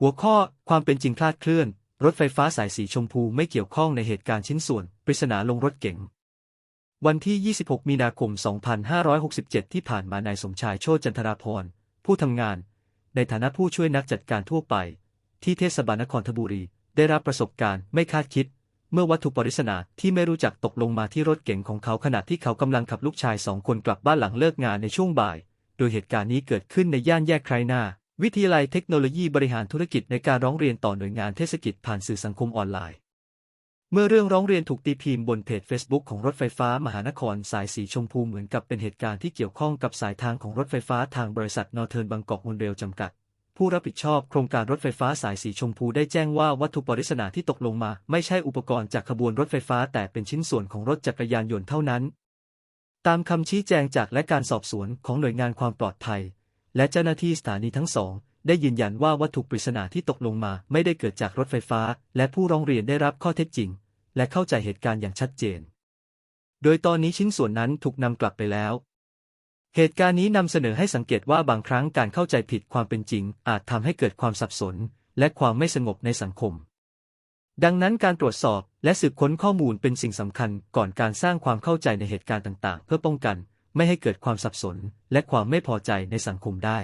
หัวข้อความเป็นจริงคลาดเคลื่อน รถไฟฟ้าสายสีชมพูไม่เกี่ยวข้องในเหตุการณ์ชิ้นส่วน ปริศนาลงรถเก๋งวันที่ 26 มีนาคม 2567 ที่ผ่านมานายสมชายโชติจันทราพรผู้ทำงาน ในฐานะผู้ช่วยนักจัดการทั่วไป ที่เทศบาลนครธบุรี ได้รับประสบการณ์ไม่คาดคิด เมื่อวัตถุปริศนาที่ไม่รู้จักตกลงมาที่รถเก๋งของเขาขณะที่เขากำลังขับลูกชายสองคนกลับบ้านหลังเลิกงานในช่วงบ่าย โดยเหตุการณ์นี้เกิดขึ้นในย่านแยกไครนา วิทยาลัยเทคโนโลยีบริหารธุรกิจในการร้องเรียนต่อหน่วยงานเทศกิจผ่านสื่อสังคมออนไลน์ เมื่อเรื่องร้องเรียนถูกตีพิมพ์บนเพจ Facebook ของรถไฟฟ้ามหานครสายสีชมพูเหมือนกับเป็นเหตุการณ์ที่เกี่ยวข้องกับสายทางของรถไฟฟ้าทางบริษัทนอร์เทิร์นบางกอกมนเรลจำกัด ผู้รับผิดชอบโครงการรถไฟฟ้าสายสีชมพูได้แจ้งว่าวัตถุปริศนาที่ตกลงมา ไม่ใช่อุปกรณ์จากขบวนรถไฟฟ้าแต่เป็นชิ้นส่วนของรถจักรยานยนต์เท่านั้น ตามคำชี้แจงจากและการสอบสวนของหน่วยงานความปลอดภัย และเจ้าหน้าที่สถานีทั้งสอง ได้ยืนยันว่าวัตถุปริศนาที่ตกลงมาไม่ได้เกิดจากรถไฟฟ้า และผู้ร้องเรียนได้รับข้อเท็จจริง และเข้าใจเหตุการณ์อย่างชัดเจน โดยตอนนี้ชิ้นส่วนนั้นถูกนำกลับไปแล้ว เหตุการณ์นี้นำเสนอให้สังเกตว่าบางครั้งการเข้าใจผิดความเป็นจริง อาจทำให้เกิดความสับสน และความไม่สงบในสังคม ดังนั้นการตรวจสอบและสืบค้นข้อมูลเป็นสิ่งสำคัญก่อนการสร้างความเข้าใจในเหตุการณ์ต่าง ๆ เพื่อป้องกัน ไม่ให้เกิดความสับสนและความไม่พอใจในสังคมได้